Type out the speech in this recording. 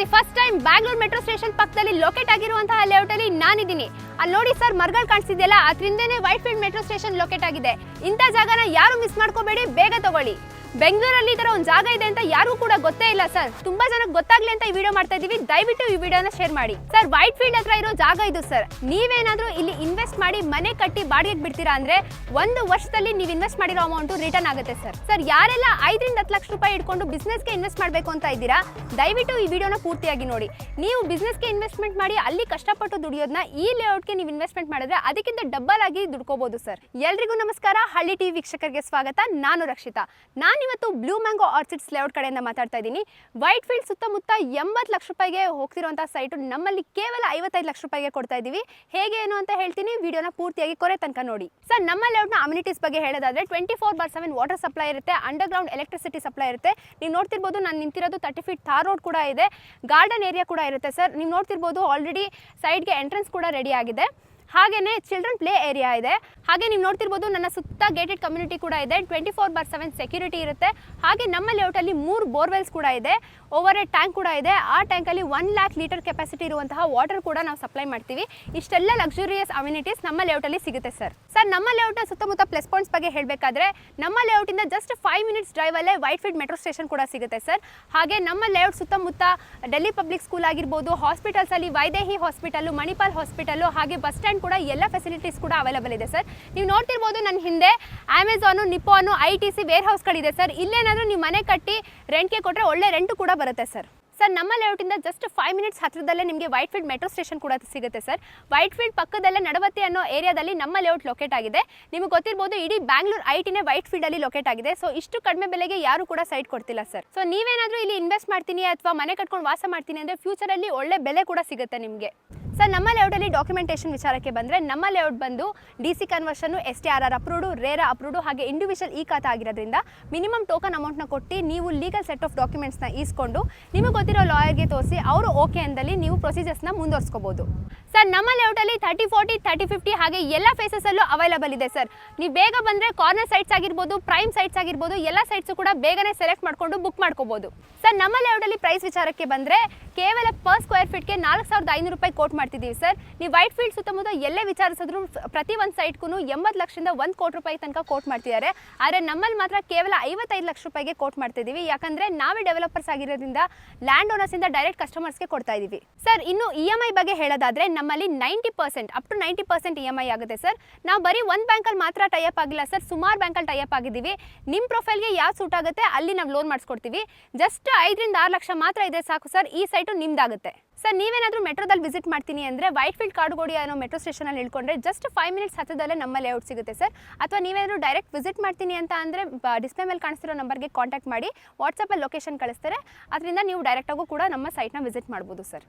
The first time Bangalore metro station ಪಕ್ಕದಲ್ಲಿ locate ಆಗಿರುವಂತಹ layout ಅಲ್ಲಿ ನಾನಿದ್ದೀನಿ. ಅಲ್ಲಿ ನೋಡಿ ಸರ್ ಮರಗಳು ಕಾಣಿಸ್ತಿದೆಯಲ್ಲ, ಅದ್ರಿಂದನೇ white field metro station locate ಆಗಿದೆ. ಇಂಥ ಜಾಗನ ಯಾರು ಮಿಸ್ ಮಾಡ್ಕೋಬೇಡಿ, ಬೇಗ ತಗೊಳ್ಳಿ. ಬೆಂಗಳೂರಲ್ಲಿ ತರ ಒಂದು ಜಾಗ ಇದೆ ಅಂತ ಯಾರಿಗೂ ಕೂಡ ಗೊತ್ತೇ ಇಲ್ಲ ಸರ್ ತುಂಬಾ ಜನಕ್ಕೆ ಗೊತ್ತಾಗ್ಲಿ ಅಂತ ಈ ವಿಡಿಯೋ ಮಾಡ್ತಾ ಇದೀವಿ. ದಯವಿಟ್ಟು ಈ ವಿಡಿಯೋನ ಶೇರ್ ಮಾಡಿ. ಸರ್ ವೈಟ್ ಫೀಲ್ಡ್ ಹತ್ರ ಇರೋ ಜಾಗ ಇದು ಸರ್ ನೀವೇನಾದ್ರೂ ಇಲ್ಲಿ ಇನ್ವೆಸ್ಟ್ ಮಾಡಿ ಮನೆ ಕಟ್ಟಿ ಬಾಡಿಗೆಗೆ ಬಿಡ್ತೀರಾ ಅಂದ್ರೆ ಒಂದು ವರ್ಷದಲ್ಲಿ ನೀವು ಇನ್ವೆಸ್ಟ್ ಮಾಡಿರೋ ಅಮೌಂಟ್ ರಿಟರ್ನ್ ಆಗುತ್ತೆ ಸರ್ ಸರ್ ಯಾರೆಲ್ಲ ಐದರಿಂದ ಹತ್ತು ಲಕ್ಷ ರೂಪಾಯಿ ಇಟ್ಕೊಂಡು ಬಿಸ್ನೆಸ್ಗೆ ಇನ್ವೆಸ್ಟ್ ಮಾಡಬೇಕು ಅಂತ ಇದ್ದೀರಾ, ದಯವಿಟ್ಟು ಈ ವಿಡಿಯೋನ ಪೂರ್ತಿಯಾಗಿ ನೋಡಿ. ನೀವು ಬಿಸ್ನೆಸ್ಗೆ ಇನ್ವೆಸ್ಟ್ಮೆಂಟ್ ಮಾಡಿ ಅಲ್ಲಿ ಕಷ್ಟಪಟ್ಟು ದುಡಿಯೋದನ್ನ ಈ ಲೇಔಟ್ಗೆ ನೀವು ಇನ್ವೆಸ್ಟ್ಮೆಂಟ್ ಮಾಡಿದ್ರೆ ಅದಕ್ಕಿಂತ ಡಬ್ಬಲ್ ಆಗಿ ದುಡ್ಕೋಬಹುದು ಸರ್ ಎಲ್ರಿಗೂ ನಮಸ್ಕಾರ. ಹಳ್ಳಿ ಟಿವಿ ವೀಕ್ಷಕರಿಗೆ ಸ್ವಾಗತ. ನಾನು ರಕ್ಷಿತಾ. ನಾನಿವತ್ತು ಬ್ಲೂ ಮ್ಯಾಂಗೋ ಆರ್ಚಿಡ್ಸ್ ಲೇಔಟ್ ಕಡೆಯಿಂದ ಮಾತಾಡ್ತಾ ಇದ್ದೀನಿ. ವೈಟ್ ಫೀಲ್ಡ್ ಸುತ್ತಮುತ್ತ ಎಂಬತ್ತು ಲಕ್ಷ ರೂಪಾಯಿಗೆ ಹೋಗ್ತಿರುವಂಥ ಸೈಟು ನಮ್ಮಲ್ಲಿ ಕೇವಲ ಐವತ್ತೈದು ಲಕ್ಷ ರೂಪಾಯಿಗೆ ಕೊಡ್ತಾ ಇದ್ದೀವಿ. ಹೇಗೆ, ಏನು ಅಂತ ಹೇಳ್ತೀನಿ. ವಿಡಿಯೋನ ಪೂರ್ತಿಯಾಗಿ ಕೊರೆ ತನಕ ನೋಡಿ. ಸರ್, ನಮ್ಮ ಲೇಔಟ್ನ ಅಮ್ಯುನಿಟೀಸ್ ಬಗ್ಗೆ ಹೇಳೋದಾದ್ರೆ twenty four bar seven water supply ಇರುತ್ತೆ. ಅಂಡರ್ಗ್ರೌಂಡ್ ಎಲೆಕ್ಟ್ರಿಸಿಟಿ ಸಪ್ಲೈ ಇರುತ್ತೆ. ನೀವು ನೋಡ್ತಿರ್ಬೋದು ನಾನು ನಿಂತಿರೋದು ತರ್ಟಿ ಫೀಟ್ ಥಾರ್ ರೋಡ್ ಕೂಡ ಇದೆ. ಗಾರ್ಡನ್ ಏರಿಯಾ ಕೂಡ ಇರುತ್ತೆ ಸರ್ ನೀವು ನೋಡ್ತಿರ್ಬೋದು ಆಲ್ರೆಡಿ ಸೈಡ್ಗೆ ಎಂಟ್ರೆನ್ಸ್ ಕೂಡ ರೆಡಿ ಆಗಿದೆ. ಹಾಗೇನೆ ಚಿಲ್ಡ್ರನ್ ಪ್ಲೇ ಏರಿಯಾ ಇದೆ. ಹಾಗೆ ನೀವು ನೋಡ್ತಿರ್ಬೋದು ನನ್ನ ಸುತ್ತ ಗೇಟೆಡ್ ಕಮ್ಯುನಿಟಿ ಕೂಡ ಇದೆ. Twenty four bar seven security ಇರುತ್ತೆ. ಹಾಗೆ ನಮ್ಮ ಲೇಔಟಲ್ಲಿ ಮೂರು ಬೋರ್ವೆಲ್ಸ್ ಕೂಡ ಇದೆ. ಓವರ್ ಎ ಟ್ಯಾಂಕ್ ಕೂಡ ಇದೆ. ಆ ಟ್ಯಾಂಕಲ್ಲಿ ಒನ್ ಲ್ಯಾಕ್ ಲೀಟರ್ ಕೆಪಾಸಿಟಿ ಇರುವಂತಹ ವಾಟರ್ ಕೂಡ ನಾವು ಸಪ್ಲೈ ಮಾಡ್ತೀವಿ. ಇಷ್ಟೆಲ್ಲ ಲಕ್ಸುರಿಯಸ್ ಅಮ್ಯುನಿಟೀಸ್ ನಮ್ಮ ಲೇಔಟಲ್ಲಿ ಸಿಗುತ್ತೆ ಸರ್ ಸರ್ ನಮ್ಮ ಲೇಔಟ್ನ ಸುತ್ತಮುತ್ತ ಪ್ಲಸ್ ಪಾಯಿಂಟ್ಸ್ ಬಗ್ಗೆ ಹೇಳಬೇಕಾದ್ರೆ, ನಮ್ಮ ಲೇಔಟಿಂದ ಜಸ್ಟ್ ಫೈವ್ ಮಿನಿಟ್ಸ್ ಡ್ರೈವಲ್ಲೇ ವೈಟ್ ಫೀಲ್ಡ್ ಮೆಟ್ರೋ ಸ್ಟೇಷನ್ ಕೂಡ ಸಿಗುತ್ತೆ ಸರ್ ಹಾಗೆ ನಮ್ಮ ಲೇಔಟ್ ಸುತ್ತಮುತ್ತ ಡೆಲ್ಲಿ ಪಬ್ಲಿಕ್ ಸ್ಕೂಲ್ ಆಗಿರ್ಬೋದು ಹಾಸ್ಪಿಟಲ್ಸಲ್ಲಿ ವೈದೇಹಿ ಹಾಸ್ಪಿಟಲು ಮಣಿಪಾಲ್ ಹಾಸ್ಪಿಟಲು ಹಾಗೆ ಬಸ್ ಸ್ಟ್ಯಾಂಡ್ ಕೂಡ ಎಲ್ಲ ಫೆಸಿಲಿಟೀಸ್ ಕೂಡ ಅವೈಲಬಲ್ ಇದೆ ಸರ್ ನೀವು ನೋಡ್ತಿರ್ಬೋದು ನನ್ನ ಹಿಂದೆ Amazon Nippon I T C wear ಹೌಸ್ಗಳಿದೆ ಸರ್ ಇಲ್ಲೇನಾದರೂ ನೀವು ಮನೆ ಕಟ್ಟಿ ರೆಂಟ್ಗೆ ಕೊಟ್ಟರೆ ಒಳ್ಳೆ ರೆಂಟು ಕೂಡ ಬರುತ್ತೆ ಸರ್ ಸರ್ ನಮ್ಮ ಲೇಔಟಿಂದ ಜಸ್ಟ್ ಫೈವ್ ಮಿನಿಟ್ಸ್ ಹತ್ತಿರದಲ್ಲೇ ನಿಮಗೆ ವೈಟ್ ಫೀಲ್ಡ್ ಮೆಟ್ರೋ ಸ್ಟೇಷನ್ ಕೂಡ ಸಿಗುತ್ತೆ ಸರ್ ವೈಟ್ ಫೀಲ್ಡ್ ಪಕ್ಕದಲ್ಲೇ ನಡವತ್ತಿ ಅನ್ನೋ ಏರಿಯಾದಲ್ಲಿ ನಮ್ಮ ಲೇಔಟ್ ಲೊಕೇಟ್ ಆಗಿದೆ. ನಿಮಗೆ ಗೊತ್ತಿರ್ಬೋದು ಇಡೀ ಬ್ಯಾಂಗ್ಳೂರ್ ಐ ಟಿನೇ ವೈಟ್ ಫೀಲ್ಡಲ್ಲಿ ಲೊಕೇಟ್ ಆಗಿದೆ. ಸೊ ಇಷ್ಟು ಕಡಿಮೆ ಬೆಲೆಗೆ ಯಾರು ಕೂಡ ಸೈಟ್ ಕೊಡ್ತಿಲ್ಲ ಸರ್ ಸೊ ನೀವೇನಾದರೂ ಇಲ್ಲಿ ಇನ್ವೆಸ್ಟ್ ಮಾಡ್ತೀನಿ ಅಥವಾ ಮನೆ ಕಟ್ಕೊಂಡು ವಾಸ ಮಾಡ್ತೀನಿ ಅಂದರೆ ಫ್ಯೂಚರಲ್ಲಿ ಒಳ್ಳೆ ಬೆಲೆ ಕೂಡ ಸಿಗುತ್ತೆ ನಿಮಗೆ. ಸರ್ ನಮ್ಮ ಲೇಔಟಲ್ಲಿ ಡಾಕ್ಯುಮೆಂಟೇಷನ್ ವಿಚಾರಕ್ಕೆ ಬಂದರೆ ನಮ್ಮ ಲೇಔಟ್ ಬಂದು D C conversion S T R R approved RERA approved ಹಾಗೆ ಇಂಡಿವಿಜುವಲ್ ಈ ಖಾತೆ ಆಗಿರೋದ್ರಿಂದ ಮಿನಿಮಮ್ ಟೋಕನ್ ಅಮೌಂಟ್ನ ಕೊಟ್ಟು ನೀವು ಲೀಗಲ್ ಸೆಟ್ ಆಫ್ ಡಾಕ್ಯುಮೆಂಟ್ಸ್ನ ಈಸ್ಕೊಂಡು ನಿಮಗೆ ಗೊತ್ತಿರೋ ಲಾಯರ್ಗೆ ತೋರಿಸಿ ಅವರು ಓಕೆ ಅಂದಲ್ಲಿ ನೀವು ಪ್ರೊಸೀಜರ್ಸ್ನ ಮುಂದುವರ್ಸ್ಕೋಬೋದು. ಸರ್ ನಮ್ಮ ಲೇಔಟಲ್ಲಿ ತರ್ಟಿ ಫೋರ್ಟಿ ತರ್ಟಿ ಫಿಫ್ಟಿ ಹಾಗೆ ಎಲ್ಲ ಫೇಸಸಲ್ಲೂ ಅವೈಲಬಲ್ ಇದೆ ಸರ್ ನೀವು ಬೇಗ ಬಂದರೆ ಕಾರ್ನರ್ ಸೈಟ್ಸ್ ಆಗಿರ್ಬೋದು ಪ್ರೈಮ್ ಸೈಟ್ಸ್ ಆಗಿರ್ಬೋದು, ಎಲ್ಲ ಸೈಟ್ಸು ಕೂಡ ಬೇಗನೆ ಸೆಲೆಕ್ಟ್ ಮಾಡಿಕೊಂಡು ಬುಕ್ ಮಾಡ್ಕೋಬೋದು. ಸರ್ ನಮ್ಮ ಲೇಔಟಲ್ಲಿ ಪ್ರೈಸ್ ವಿಚಾರಕ್ಕೆ ಬಂದರೆ ಕೇವಲ ಪರ್ ಸ್ಕ್ವೇರ್ ಫೀಟ್ಗೆ ನಾಲ್ಕು ಸಾವಿರದ ಐನೂರು ರೂಪಾಯಿ ಕೋಟ್ ಮಾಡ್ತಿದ್ದೀವಿ ಸರ್ ನೀವು ವೈಟ್ ಫೀಲ್ಡ್ ಸುತ್ತಮುತ್ತ ಎಲ್ಲೇ ವಿಚಾರಿಸಿದ್ರು ಪ್ರತಿ ಒಂದು ಸೈಟ್ಗೂ ಎಂಬತ್ತು ಲಕ್ಷದಿಂದ ಒಂದು ಕೋಟಿ ರೂಪಾಯಿ ತನಕ ಕೋಟ್ ಮಾಡ್ತಿದ್ದಾರೆ. ಆದರೆ ನಮ್ಮಲ್ಲಿ ಮಾತ್ರ ಕೇವಲ ಐವತ್ತೈದು ಲಕ್ಷ ರೂಪಾಯಿಗೆ ಕೋಟ್ ಮಾಡ್ತಿದ್ದೀವಿ. ಯಾಕಂದರೆ ನಾವೇ ಡೆವಲಪರ್ಸ್ ಆಗಿರೋದ್ರಿಂದ ಲ್ಯಾಂಡ್ ಓನರ್ಸಿಂದ ಡೈರೆಕ್ಟ್ ಕಸ್ಟಮರ್ಸ್ಗೆ ಕೊಡ್ತಾ ಇದ್ದೀವಿ ಸರ್ ಇನ್ನು ಇ ಐ ಬಗ್ಗೆ ಹೇಳೋದಾದ್ರೆ ನಮ್ಮಲ್ಲಿ ninety percent up to ninety percent E M I ಆಗುತ್ತೆ ಸರ್. ನಾವು ಬರೀ ಒಂದು ಬ್ಯಾಂಕಲ್ಲಿ ಮಾತ್ರ ಟೈಅಪ್ ಆಗಿಲ್ಲ ಸರ್. ಸುಮಾರು ಬ್ಯಾಂಕಲ್ಲಿ ಟೈಅಪ್ ಆಗಿದ್ದೀವಿ. ನಿಮ್ಮ ಪ್ರೊಫೈಲ್ಗೆ ಯಾವ ಸೂಟ್ ಆಗುತ್ತೆ ಅಲ್ಲಿ ನಾವು ಲೋನ್ ಮಾಡಿಸ್ಕೊಡ್ತೀವಿ. ಜಸ್ಟ್ ಐದರಿಂದ ಆರು ಲಕ್ಷ ಮಾತ್ರ ಇದೆ ಸಾಕು ಸರ್. ಈ ಸೈಟು ನಿಮ್ದಾಗುತ್ತೆ. ಸರ್, ನೀವೇನಾದರೂ ಮೆಟ್ರೋದಲ್ಲಿ ವಿಸಿಟ್ ಮಾಡ್ತೀನಿ ಅಂದರೆ ವೈಟ್ ಫೀಲ್ಡ್ ಕಾಡುಗೋಡಿ ಅನ್ನೋ ಮೆಟ್ರೋ ಸ್ಟೇಷನಲ್ಲಿ ಇಳ್ಕೊಂಡ್ರೆ ಜಸ್ಟ್ ಫೈವ್ ಮಿನಿಟ್ಸ್ ಹತ್ತದಲ್ಲೇ ನಮ್ಮ ಲೇಔಟ್ ಸಿಗುತ್ತೆ ಸರ್. ಅಥವಾ ನೀವೇನಾದರೂ ಡೈರೆಕ್ಟ್ ವಿಸಿಟ್ ಮಾಡ್ತೀನಿ ಅಂತ ಅಂದರೆ ಡಿಸ್ಪ್ಲೇ ಮೇಲೆ ಕಾಣಿಸ್ತಿರೋ ನಂಬರ್ಗೆ ಕಾಂಟ್ಯಾಕ್ಟ್ ಮಾಡಿ ವಾಟ್ಸಪ್ಪಲ್ಲಿ ಲೊಕೇಶನ್ ಕಳಿಸ್ತಾರೆ. ಅದರಿಂದ ನೀವು ಡೈರೆಕ್ಟಾಗೂ ಕೂಡ ನಮ್ಮ ಸೈಟ್ನ ವಿಸಿಟ್ ಮಾಡ್ಬೋದು ಸರ್.